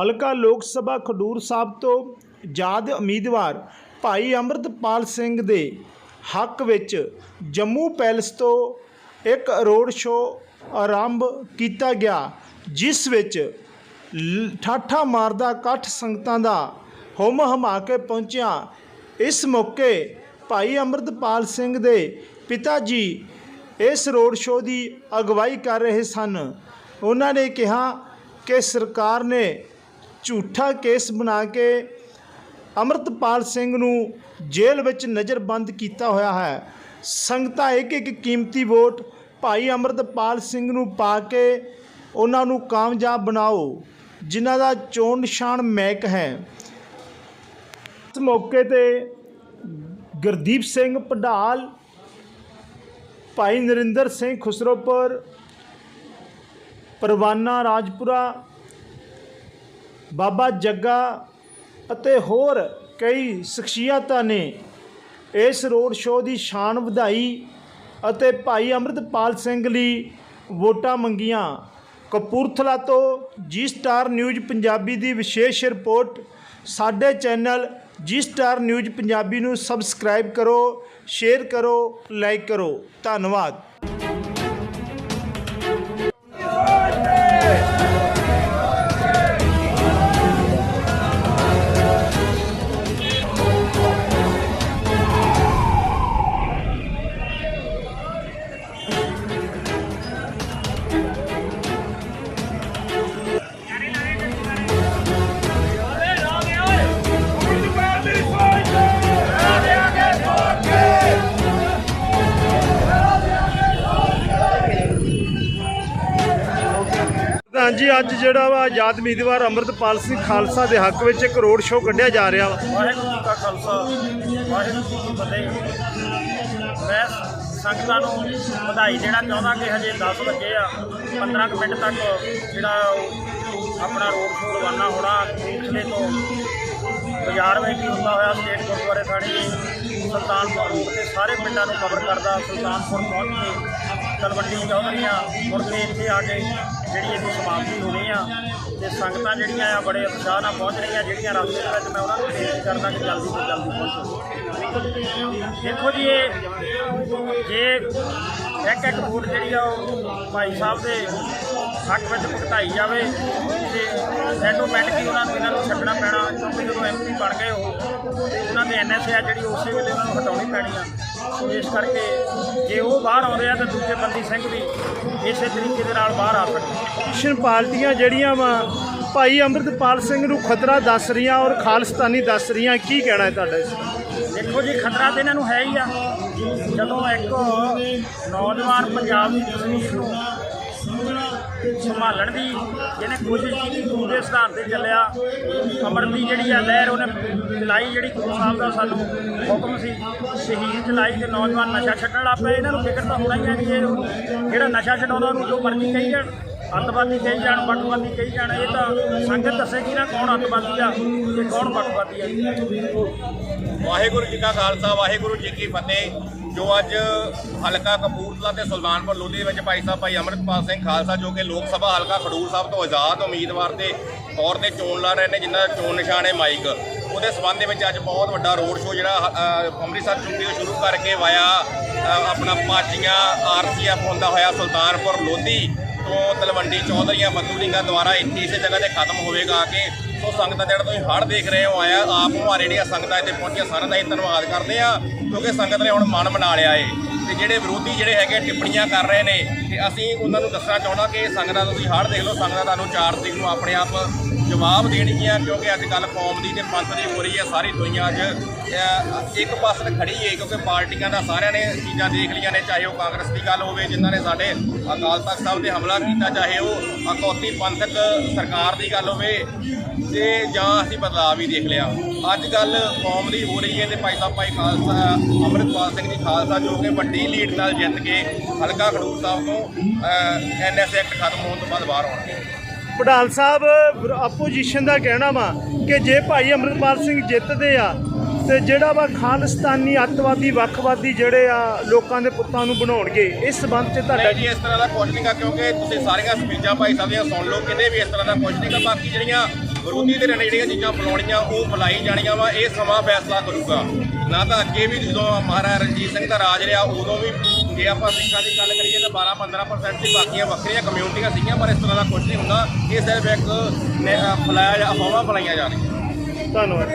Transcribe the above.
ਹਲਕਾ ਲੋਕ ਸਭਾ ਖਡੂਰ ਸਾਹਿਬ ਤੋਂ ਆਜ਼ਾਦ ਉਮੀਦਵਾਰ ਭਾਈ ਅੰਮ੍ਰਿਤਪਾਲ ਸਿੰਘ ਦੇ ਹੱਕ ਵਿੱਚ ਜੰਮੂ ਪੈਲਸ ਤੋਂ ਇੱਕ ਰੋਡ ਸ਼ੋਅ ਆਰੰਭ ਕੀਤਾ ਗਿਆ, ਜਿਸ ਵਿੱਚ ਲ- ਠਾਠਾ ਮਾਰਦਾ ਇਕੱਠ ਸੰਗਤਾਂ ਦਾ ਹੁਮ ਹਮਾ ਕੇ ਪਹੁੰਚਿਆ। ਇਸ ਮੌਕੇ ਭਾਈ ਅੰਮ੍ਰਿਤਪਾਲ ਸਿੰਘ ਦੇ ਪਿਤਾ ਜੀ ਇਸ ਰੋਡ ਸ਼ੋਅ ਦੀ ਅਗਵਾਈ ਕਰ ਰਹੇ ਸਨ। ਉਹਨਾਂ ਨੇ ਕਿਹਾ ਕਿ ਸਰਕਾਰ ਨੇ ਝੂਠਾ ਕੇਸ ਬਣਾ ਕੇ ਅੰਮ੍ਰਿਤਪਾਲ ਸਿੰਘ ਨੂੰ ਜੇਲ੍ਹ ਵਿੱਚ ਨਜ਼ਰਬੰਦ ਕੀਤਾ ਹੋਇਆ ਹੈ। ਸੰਗਤਾਂ ਇੱਕ ਇੱਕ ਕੀਮਤੀ ਵੋਟ ਭਾਈ ਅੰਮ੍ਰਿਤਪਾਲ ਸਿੰਘ ਨੂੰ ਪਾ ਕੇ ਉਹਨਾਂ ਨੂੰ ਕਾਮਯਾਬ ਬਣਾਓ, ਜਿਨ੍ਹਾਂ ਦਾ ਚੋਣ ਨਿਸ਼ਾਨ ਮੈਕ ਹੈ। ਇਸ ਮੌਕੇ ਤੇ ਗੁਰਦੀਪ ਸਿੰਘ ਪਢਾਲ ਭਾਈ ਨਰਿੰਦਰ ਸਿੰਘ ਖੁਸਰੋਪੁਰ, ਪਰਵਾਨਾ ਰਾਜਪੁਰਾ ਬਾਬਾ ਜੱਗਾ ਅਤੇ ਹੋਰ ਕਈ ਸ਼ਖਸੀਅਤਾਂ ਨੇ। ਇਸ ਰੋਡ ਸ਼ੋਅ ਦੀ ਸ਼ਾਨ ਵਧਾਈ ਅਤੇ ਭਾਈ ਅੰਮ੍ਰਿਤਪਾਲ ਸਿੰਘ ਲਈ ਵੋਟਾਂ ਮੰਗੀਆਂ। ਕਪੂਰਥਲਾ ਤੋਂ ਜੀ ਸਟਾਰ ਨਿਊਜ਼ ਪੰਜਾਬੀ ਦੀ ਵਿਸ਼ੇਸ਼ ਰਿਪੋਰਟ। ਸਾਡੇ ਚੈਨਲ ਜੀ ਸਟਾਰ ਨਿਊਜ਼ ਪੰਜਾਬੀ ਨੂੰ ਸਬਸਕ੍ਰਾਈਬ ਕਰੋ, ਸ਼ੇਅਰ ਕਰੋ, ਲਾਈਕ ਕਰੋ। ਧੰਨਵਾਦ। ਹਾਂਜੀ, ਅੱਜ ਜਿਹੜਾ ਵਾ ਆਜ਼ਾਦ ਉਮੀਦਵਾਰ ਅੰਮ੍ਰਿਤਪਾਲ ਸਿੰਘ ਖਾਲਸਾ ਦੇ ਹੱਕ ਵਿੱਚ ਇੱਕ ਰੋਡ ਸ਼ੋਅ ਕੱਢਿਆ ਜਾ ਰਿਹਾ ਵਾ। ਵਾਹਿਗੁਰੂ ਜੀ ਕਾ ਖਾਲਸਾ, ਵਾਹਿਗੁਰੂ ਜੀ ਕੀ ਫਤਿਹ। ਮੈਂ ਸੰਗਤਾਂ ਨੂੰ ਵਧਾਈ ਦੇਣਾ ਚਾਹੁੰਦਾ ਕਿ ਹਜੇ 10 ਵਜੇ ਆ 15 ਕੁ ਮਿੰਟ ਤੱਕ ਜਿਹੜਾ ਉਹ ਆਪਣਾ ਰੋਡ ਸ਼ੋਅ ਰਵਾਨਾ ਹੋਣਾ ਕਪੂਰਥਲੇ ਤੋਂ ਬਾਜ਼ਾਰ ਵਿੱਚ ਵੀ ਹੁੰਦਾ ਹੋਇਆ, ਸਟੇਟ ਗੁਰਦੁਆਰੇ ਥਾਣੀ, ਸੁਲਤਾਨਪੁਰ ਤੇ ਸਾਰੇ ਪਿੰਡਾਂ ਨੂੰ ਕਵਰ ਕਰਦਾ, ਸੁਲਤਾਨਪੁਰ ਪਹੁੰਚ ਕੇ ਤਲਵੰਡੀ ਚੌਧਰੀਆਂ ਮੁੜ ਕੇ ਇੱਥੇ ਆ ਕੇ ਜਿਹੜੀ ਇਹਦੀ ਸਮਾਪਤੀ ਹੋਣੀ ਆ ਤੇ ਸੰਗਤਾਂ ਜਿਹੜੀਆਂ ਆ ਬੜੇ ਉਤਸ਼ਾਹ ਨਾਲ ਪਹੁੰਚ ਰਹੀਆਂ, ਜਿਹੜੀਆਂ ਰਸਤੇ ਦੇ ਵਿੱਚ ਮੈਂ ਉਹਨਾਂ ਨੂੰ ਬੇਨਤੀ ਕਰਦਾ ਕਿ ਜਲਦੀ ਤੋਂ ਜਲਦੀ ਪਹੁੰਚੋ। ਦੇਖੋ ਜੀ ਇਹ, ਜੇ ਇੱਕ ਇੱਕ ਵੋਟ ਜਿਹੜੀ ਆ ਉਹ ਭਾਈ ਸਾਹਿਬ ਦੇ ਹੱਕ ਵਿੱਚ ਭੁਗਤਾਈ ਜਾਵੇ ਤੇ ਆਟੋਮੈਟਿਕਲੀ ਉਹਨਾਂ ਨੂੰ ਇਹਨਾਂ ਨੂੰ ਛੱਡਣਾ ਪੈਣਾ, ਕਿਉਂਕਿ ਜਦੋਂ ਐਮਪੀ ਬਣ ਗਏ ਉਹ, ਉਹਨਾਂ ਦੇ ਐਨਐਸਏ ਆ ਜਿਹੜੀ ਉਸੇ ਵੇਲੇ ਉਹਨਾਂ ਨੂੰ ਹਟਾਉਣੀ ਪੈਣੀ ਆ। ਇਸ ਕਰਕੇ ਜੇ ਉਹ ਬਾਹਰ ਆਉਂਦੇ ਆ ਤਾਂ ਦੂਜੇ ਬੰਦੀ ਸਿੰਘ ਵੀ ਇਸੇ ਤਰੀਕੇ ਦੇ ਨਾਲ ਬਾਹਰ ਆ ਸਕਦੇ ਆਪੋਜੀਸ਼ਨ ਪਾਰਟੀਆਂ ਜਿਹੜੀਆਂ ਵਾ ਭਾਈ ਅੰਮ੍ਰਿਤਪਾਲ ਸਿੰਘ ਨੂੰ ਖਤਰਾ ਦੱਸ ਰਹੀਆਂ ਔਰ ਖਾਲਿਸਤਾਨੀ ਦੱਸ ਰਹੀਆਂ ਕੀ ਕਹਿਣਾ ਹੈ ਤੁਹਾਡਾ ਇਸ? ਦੇਖੋ ਜੀ ਖਤਰਾ ਤੇ ਇਹਨਾਂ ਨੂੰ ਹੈ ਹੀ ਆ ਜਦੋਂ ਇੱਕ ਨੌਜਵਾਨ ਪੰਜਾਬ ਦੀ ਤਸਵੀਰ ਨੂੰ ਸੰਭਾਲਣ ਦੀ ਜਿਹਨੇ ਕੋਸ਼ਿਸ਼ ਕੀਤੀ ਗੁਰੂ ਦੇ ਸਿਧਾਂਤ ਤੇ ਚੱਲਿਆ। ਅਮਰ ਦੀ ਜਿਹੜੀ ਆ ਲਹਿਰ, ਉਹਨੇ ਚਲਾਈ ਜਿਹੜੀ ਗੁਰੂ ਸਾਹਿਬ ਦਾ ਸਾਨੂੰ ਹੁਕਮ ਸੀ, ਸ਼ਹੀਦ ਚਲਾਈ ਤੇ ਨੌਜਵਾਨ ਨਸ਼ਾ ਛੱਡਣ ਲੱਗ ਪਏ। ਇਹਨਾਂ ਨੂੰ ਫਿਕਰ ਤਾਂ ਹੋਣਾ ਹੀ ਹੈ ਕਿ ਜੇ ਜਿਹੜਾ ਨਸ਼ਾ ਛਡਾਉਂਦਾ, ਉਹਨੂੰ ਜੋ ਮਰਜ਼ੀ ਕਹੀ ਜਾਣ, ਅੱਤਵਾਦੀ ਕਹੀ ਜਾਣ, ਵੱਖਵਾਦੀ ਕਹੀ ਜਾਣ, ਇਹ ਤਾਂ ਸੰਗਤ ਦੱਸੇਗੀ ਨਾ ਕੌਣ ਅੱਤਵਾਦੀ ਆ ਤੇ ਕੌਣ ਵੱਖਵਾਦੀ ਆ। ਵਾਹਿਗੁਰੂ ਜੀ ਕਾ ਖਾਲਸਾ, ਵਾਹਿਗੁਰੂ ਜੀ ਕੀ ਫਤਿਹ। ਜੋ ਅੱਜ ਹਲਕਾ ਕਪੂਰਥਲਾ ਤੇ ਸੁਲਤਾਨਪੁਰ ਲੋਧੀ ਦੇ ਵਿੱਚ ਭਾਈ ਸਾਹਿਬ ਭਾਈ ਅੰਮ੍ਰਿਤਪਾਲ ਸਿੰਘ ਖਾਲਸਾ ਜੋ ਕਿ ਲੋਕ ਸਭਾ ਹਲਕਾ ਖਡੂਰ ਸਾਹਿਬ ਤੋਂ ਆਜ਼ਾਦ ਉਮੀਦਵਾਰ ਦੇ ਤੌਰ ਤੇ ਚੋਣ ਲੜ ਰਹੇ ਨੇ ਜਿਨ੍ਹਾਂ ਦਾ ਚੋਣ ਨਿਸ਼ਾਨ ਹੈ ਮਾਈਕ। ਉਹਦੇ ਸਬੰਧ ਦੇ ਵਿੱਚ ਅੱਜ ਬਹੁਤ ਵੱਡਾ ਰੋਡ ਸ਼ੋਅ ਜਿਹੜਾ ਅੰਮ੍ਰਿਤਸਰ ਚੁੰਗੀ ਤੋਂ ਸ਼ੁਰੂ ਕਰਕੇ ਵਾਇਆ ਅ, ਆਪਣਾ ਪਾਜੀਆਂ ਆਰਸੀਐਫ ਹੁੰਦਾ ਹੋਇਆ ਸੁਲਤਾਨਪੁਰ ਲੋਧੀ ਤੋਂ ਤਲਵੰਡੀ ਚੌਧਰੀਆਂ ਬੱਦੂਲਿੰਗਾ ਦੁਆਰਾ ਇੱਥੇ ਇਸੇ ਜਗ੍ਹਾ ਤੇ ਖਤਮ ਹੋਵੇਗਾ ਆ ਕੇ। ਸੋ ਸੰਗਤਾਂ ਜਿਹੜਾ ਤੁਸੀਂ ਹੜ੍ਹ ਦੇਖ ਰਹੇ ਹੋ ਆਇਆ ਆਪ ਹਮਾਰੇ ਜਿਹੜੀਆਂ ਸੰਗਤਾਂ ਇੱਥੇ ਪਹੁੰਚੀਆਂ ਸਾਰਿਆਂ ਦਾ ਹੀ ਧੰਨਵਾਦ ਕਰਦੇ ਆ ਕਿਉਂਕਿ ਸੰਗਤ ਨੇ ਹੁਣ ਮਨ ਬਣਾ ਲਿਆ ਏ ਤੇ ਜਿਹੜੇ ਵਿਰੋਧੀ ਜਿਹੜੇ ਹੈਗੇ ਟਿੱਪਣੀਆਂ ਕਰ ਰਹੇ ਨੇ ਤੇ ਅਸੀਂ ਉਹਨਾਂ ਨੂੰ ਦੱਸਣਾ ਚਾਹੁੰਦਾ ਕਿ ਸੰਗਤਾਂ ਤੁਸੀਂ ਹੜ੍ਹ ਦੇਖ ਲਓ, ਸੰਗਤਾਂ ਤੁਹਾਨੂੰ 4 ਤਰੀਕ ਨੂੰ ਆਪਣੇ ਆਪ ਜਵਾਬ ਦੇਣਗੀਆਂ ਕਿਉਂਕਿ ਅੱਜ ਕੱਲ ਕੌਮ ਦੀ ਤੇ ਪੰਥ ਦੀ ਹੋ ਰਹੀ ਹੈ ਸਾਰੀ ਦੁਨੀਆ 'ਚ ਇੱਕ ਪਾਸੇ ਖੜੀ ਹੈ ਕਿਉਂਕਿ ਪਾਰਟੀਆਂ ਦਾ ਸਾਰਿਆਂ ਨੇ ਚੀਜ਼ਾਂ ਦੇਖ ਲਈਆਂ ਨੇ, ਚਾਹੇ ਉਹ ਕਾਂਗਰਸ ਦੀ ਗੱਲ ਹੋਵੇ, ਜਿਨ੍ਹਾਂ ਨੇ ਸਾਡੇ ਅਕਾਲ ਤਖਤ ਸਾਹਿਬ ਤੇ ਹਮਲਾ ਕੀਤਾ, ਚਾਹੇ ਉਹ ਅਕੌਤੀ ਪੰਥਕ ਸਰਕਾਰ ਦੀ ਗੱਲ ਹੋਵੇ, ਤੇ ਜਾਂ ਅਸੀਂ ਬਦਲਾਅ ਵੀ ਦੇਖ ਲਿਆ। ਅੱਜ ਕੱਲ ਕੌਮ ਦੀ ਹੋ ਰਹੀ ਹੈ ਤੇ ਭਾਈ ਸਾਹਿਬ, ਭਾਈ ਖਾਲਸਾ, ਅੰਮ੍ਰਿਤਪਾਲ ਸਿੰਘ ਜੀ ਖਾਲਸਾ, ਜੋ ਕਿ ਵੱਡੀ ਲੀਡ ਨਾਲ ਜਿੱਤ ਕੇ ਹਲਕਾ ਖਡੂਰ ਸਾਹਿਬ ਤੋਂ ਐਨਐਸ ਐਕਟ ਖਤਮ ਹੋਣ ਤੋਂ ਬਾਅਦ ਬਾਹਰ ਆਉਣਗੇ। ਪੜਾਲ ਸਾਹਿਬ ਆਪੋਜੀਸ਼ਨ ਦਾ ਕਹਿਣਾ ਵਾ ਕਿ ਜੇ ਭਾਈ ਅੰਮ੍ਰਿਤਪਾਲ ਸਿੰਘ ਜਿੱਤਦੇ ਆ, ਤੇ ਜਿਹੜਾ ਵਾ ਖਾਲਿਸਤਾਨੀ ਅੱਤਵਾਦੀ, ਵੱਖਵਾਦੀ ਜਿਹੜੇ ਆ, ਲੋਕਾਂ ਦੇ ਪੁੱਤਾਂ ਨੂੰ ਬਣਾਉਣਗੇ, ਇਸ ਸੰਬੰਧ 'ਚ ਤੁਹਾਡਾ ਜੀ, ਇਸ ਤਰ੍ਹਾਂ ਦਾ ਕੁਝ ਨਹੀਂਗਾ ਕਿਉਂਕਿ ਤੁਸੀਂ ਸਾਰੀਆਂ ਸਪੀਚਾਂ ਭਾਈ ਸਾਹਿਬ ਦੀਆਂ ਸੁਣ ਲਓ, ਕਿਤੇ ਵੀ ਇਸ ਤਰ੍ਹਾਂ ਦਾ ਕੁਝ ਨਹੀਂਗਾ ਬਾਕੀ ਜਿਹੜੀਆਂ ਵਿਰੋਧੀ ਧਿਰ ਨੇ ਜਿਹੜੀਆਂ ਚੀਜ਼ਾਂ ਫਲਾਉਣੀਆਂ ਉਹ ਬੁਲਾਈ ਜਾਣੀਆਂ ਵਾ, ਇਹ ਸਮਾਂ ਫੈਸਲਾ ਕਰੂਗਾ। ਨਾ ਤਾਂ ਅੱਗੇ ਵੀ ਜਦੋਂ ਮਹਾਰਾਜਾ ਰਣਜੀਤ ਸਿੰਘ ਦਾ ਰਾਜ ਰਿਹਾ, ਉਦੋਂ ਵੀ ਜੇ ਆਪਾਂ ਸਿੱਖਾਂ ਦੀ ਗੱਲ ਕਰੀਏ ਤਾਂ 12-15% ਸੀ ਬਾਕੀਆਂ ਵੱਖਰੀਆਂ ਕਮਿਊਨਿਟੀਆਂ ਸੀਗੀਆਂ ਪਰ ਇਸ ਤਰ੍ਹਾਂ ਦਾ ਕੁਝ ਨਹੀਂ ਹੁੰਦਾ। ਇਹ ਸਿਰਫ ਇੱਕ ਫਲਾਇਆ ਜਾ- ਅਫਵਾਹਾਂ ਫਲਾਈਆਂ ਜਾ ਰਹੀਆਂ। ਧੰਨਵਾਦ।